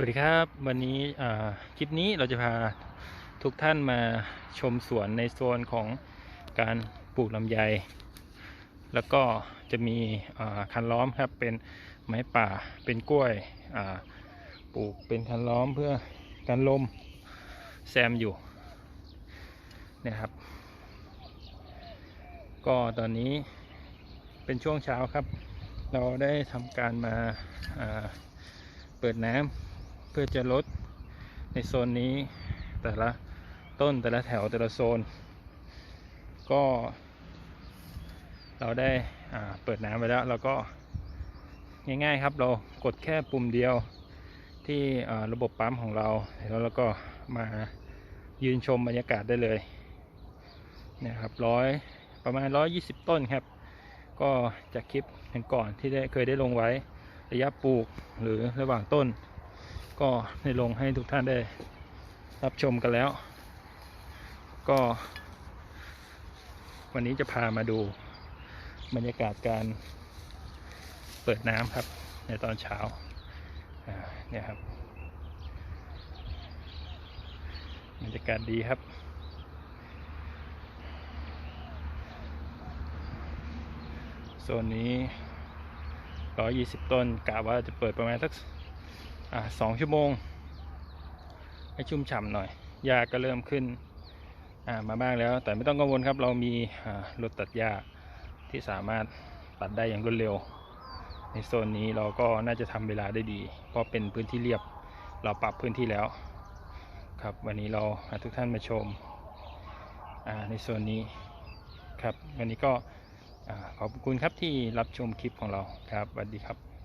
วัสดีครับ วันนี้คลิปนี้เราจะพาทุกท่านมาชมสวนในโซนของการปลูกลำไย แล้วก็จะมีคันล้อมครับเป็นไม้ป่าเป็นกล้วยปลูกเป็นคันล้อมเพื่อกันลมแซมอยู่นะครับ ก็ตอนนี้เป็นช่วงเช้าครับ เราได้ทำการมาาเปิดน้ำ พื่อจะลดในโซนนี้ แต่ละต้นแต่ละแถวแต่ละโซน ก็ เราได้เปิดน้ำไปแล้วเราก็ง่ายๆครับเรากดแค่ปุ่มเดียวที่ระบบปั๊มของเราแล้วเราก็มายืนชมบรรยากาศได้เลยนะครับร้อยประมาณ 120 ต้นครับ ก็จากคลิปก่อนที่ได้เคยได้ลงไว้ระยะปลูกหรือระหว่างต้น ก็ได้ลงให้ทุกท่านได้รับชมกันแล้ว ก็ วันนี้จะพามาดูบรรยากาศการเปิดน้ำครับ ในตอนเช้าเนี่ยครับบรรยากาศดีครับโซนนี้ 120 ต้นกะว่าจะเปิดประมาณสัก สองชั่วโมง ให้ชุ่มฉ่ำหน่อยหญ้าก็เริ่มขึ้นมาบ้างแล้ว แต่ไม่ต้องกังวลครับ เรามีรถตัดหญ้าที่สามารถตัดได้อย่างรวดเร็ว ในโซนนี้เราก็น่าจะทำเวลาได้ดี เพราะเป็นพื้นที่เรียบเราปรับพื้นที่แล้ว ครับวันนี้เราทุกท่านมาชมในโซนนี้ครับวันนี้ก็ขอบคุณครับที่รับชมคลิปของเราครับสวัสดีครับ